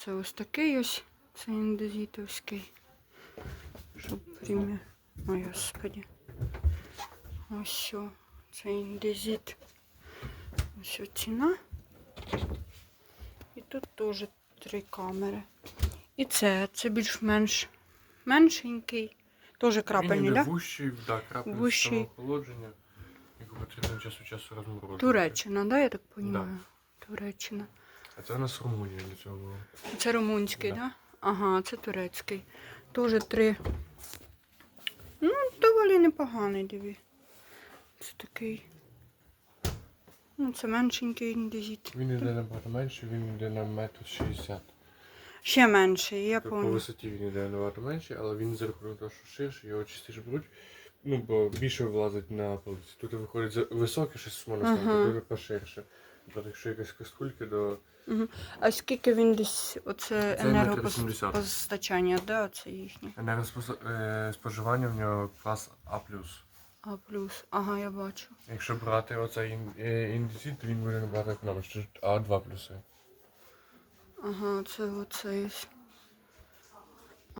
Оце ось такий ось. Це індезітовський. Щоб примір. Ой, господи. Ось що. Це індезіт. Ось ціна. І тут теж три камери. І це, це більш-менш меншенький. Теж крапельний, так? Да? вущий, да, крапель Вущий. самого охолодження. Його потрібно час від часу розморожувати. Туреччина, да, я так розумію? Туреччина. А це у нас Румунія для цього. було. Це румунський, Да. да? Ага, це турецький. Теж три. Ну, доволі непоганий, диві. Це такий. Ну, це меншенький індезіт. Він йде набагато менше, він йде на метр шістдесят. Ще менший, я По пам'ятаю. висоті він йде набагато менше, але він за рахунок того, що ширше, його частіше беруть. Ну, бо більше влазить на полиці. Тут виходить за високе щось можна Ага. ставити, дуже поширше. Тобто, якщо якась каструлька, то А скільки він десь оце Це метр енергопостачання, да, це їхнє? енергоспоживання в нього клас А+. А плюс. Ага, я бачу. Якщо брати оцей е, то він буде набагато економніше. А2 плюси. Ага, це оце. ось.